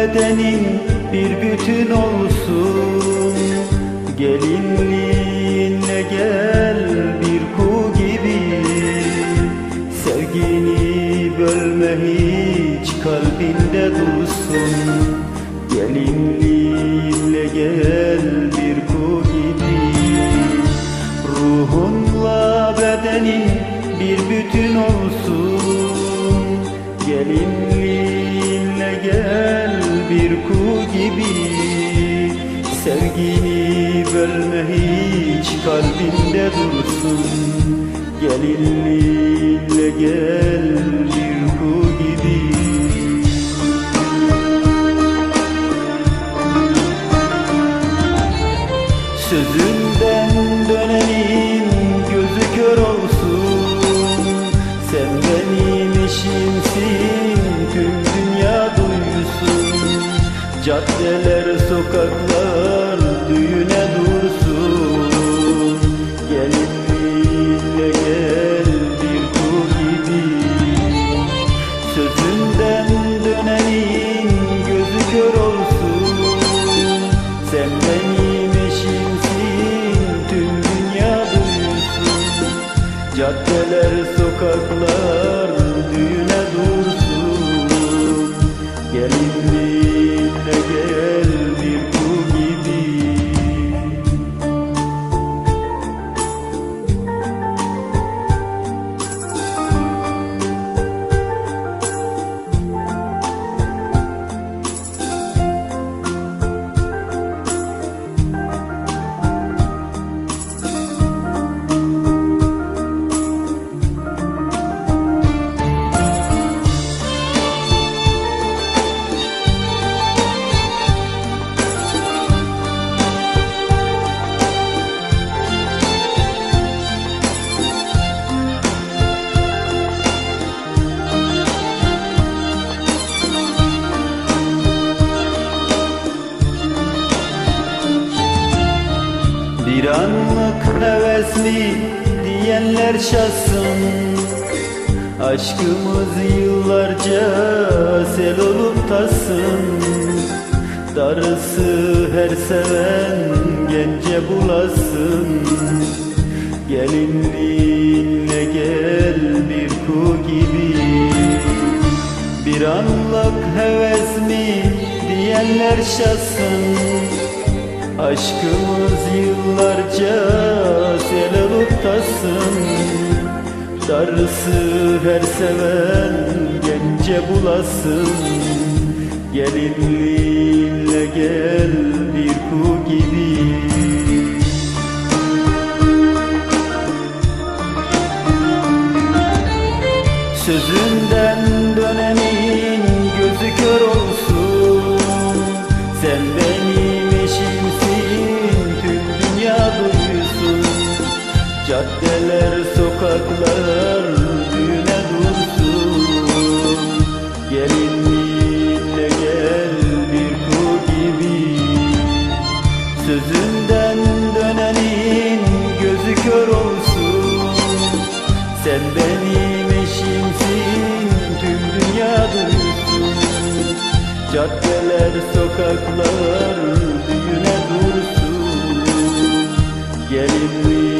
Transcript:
Bedenin bir bütün olsun. Gelinliğinle gel bir ku gibi. Sevgini bölme hiç kalbinde dursun. Gelinliğinle gel bir bir ku gibi Sevgini bölme hiç kalbinde dursun. Gelinliğinle gel bir ku gibi. Sözünden dönenin Caddeler sokaklar düğüne dursun. Gelinliğinle gel bir ku gibi. Sözünden dönenin gözü kör olsun. Sen benim eşimsin tüm dünya duysun. Caddeler sokaklar düğüne dursun. Gelinliğinle gel Bir anlık hevesli diyenler şaşsın Aşkımız yıllarca sel olup taşsın Darısı her seven gence bulasın. Gelinliğinle gel bir ku gibi. Bir anlık heves mi diyenler şaşsın Aşkımız yıllarca sel olup Darısı her seven gence bulasın. Gelinliğinle gel bir ku gibi. Sözünden gözü kör olsun. Sen benim eşimsin tüm dünya duysun Caddeler sokaklar düğüne dursun. Gelinliğinle